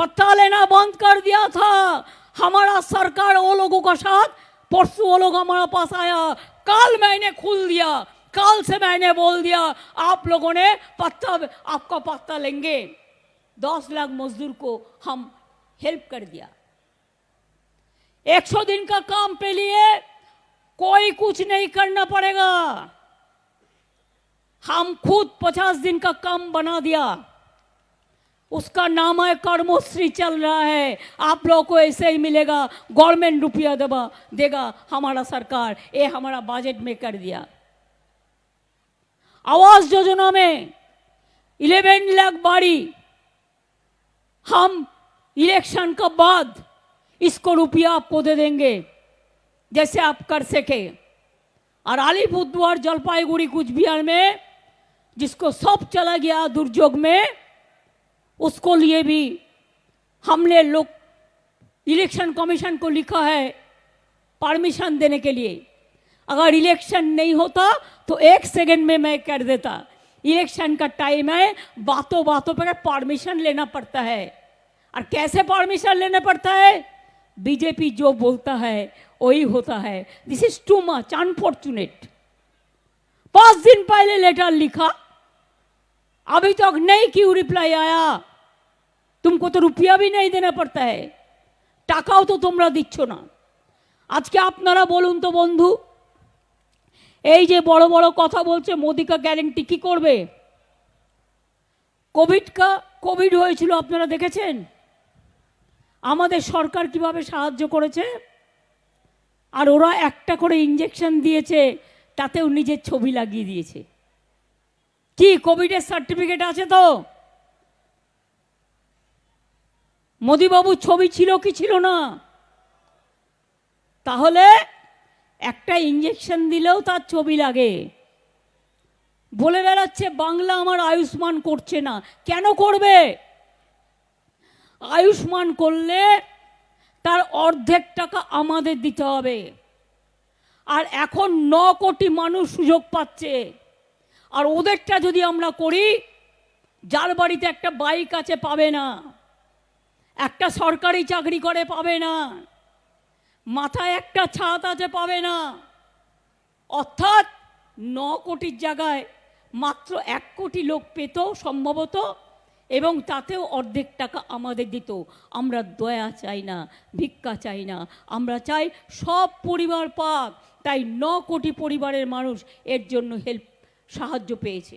पत्ता लेना बंद कर दिया था। हमारा सरकार वो लोगों का साथ, परसों वो लोग हमारा पास आया। कल मैंने खुल दिया। कल से मैंने बोल दिया, आप लोगों ने पत्ता, आपका पत्ता लेंगे। दस लाख मजदूर को हम हेल्प कर दिया। एक सौ दिन का काम पे लिए कोई कुछ नहीं करना पड़ेगा। हम खुद पचास दिन का काम बना दिया। उसका नाम है कर्मोश्री चल रहा है। आप लोगों को ऐसे ही मिलेगा। गवर्नमेंट रुपया देगा देगा हमारा सरकार। ये हमारा बजट में कर दिया। आवास योजना में इलेवन लाख बाड़ी हम इलेक्शन के बाद इसको रुपया आपको दे देंगे। जैसे आप कर सके। और अलीपुरद्वार, जलपाईगुड़ी कुछ बिहार में जिसको सब चला गया दुर्योग में उसको लिए भी हमने लोग इलेक्शन कमीशन को लिखा है परमिशन देने के लिए। अगर इलेक्शन नहीं होता तो एक सेकंड में मैं कर देता, इलेक्शन का टाइम है बातों बातों पर परमिशन लेना पड़ता है। और कैसे परमिशन लेना पड़ता है? बीजेपी जो बोलता है, वही होता है। This is too much unfortunate पाँच दिन पहले लेटर लिखा, अभी तक तो नहीं क्यों रिप्लाई आया? तुमको तो रुपया भी नहीं देना पड़ता है টাকাও তো তোমরা দিচ্ছ না আজকে আপনারা বলুন তো বন্ধু এই যে বড় বড় কথা বলছে মোদিকা গ্যারেন্টি কি করবে কোভিড কা কোভিড হয়েছিল আপনারা দেখেছেন আমাদের সরকার কিভাবে সাহায্য করেছে আর ওরা একটা করে ইঞ্জেকশন দিয়েছে তাতেও নিজের ছবি লাগিয়ে দিয়েছে কি কোভিডের সার্টিফিকেট আছে তো মোদিবাবুর ছবি ছিল কি ছিল না? তাহলে একটা ইঞ্জেকশন দিলেও তার ছবি লাগে। বলে বেড়াচ্ছে, বাংলা আমার আয়ুষ্মান করছে না। কেন করবে? আয়ুষ্মান করলে তার অর্ধেক টাকা আমাদের দিতে হবে। আর এখন ন কোটি মানুষ সুযোগ পাচ্ছে। আর ওদেরটা যদি আমরা করি, যার বাড়িতে একটা বাইক আছে পাবে না। একটা সরকারি চাকরি করে পাবে না। মাথায় একটা ছাদ আছে, পাবে না। অর্থাৎ ন কোটির জায়গায় মাত্র এক কোটি লোক পেত সম্ভবত, এবং তাতেও অর্ধেক টাকা আমাদের দিত। আমরা দয়া চাই না, ভিক্ষা চাই না। আমরা চাই সব পরিবার পাক। তাই ন কোটি পরিবারের মানুষ এর জন্য হেল্প, সাহায্য পেয়েছে।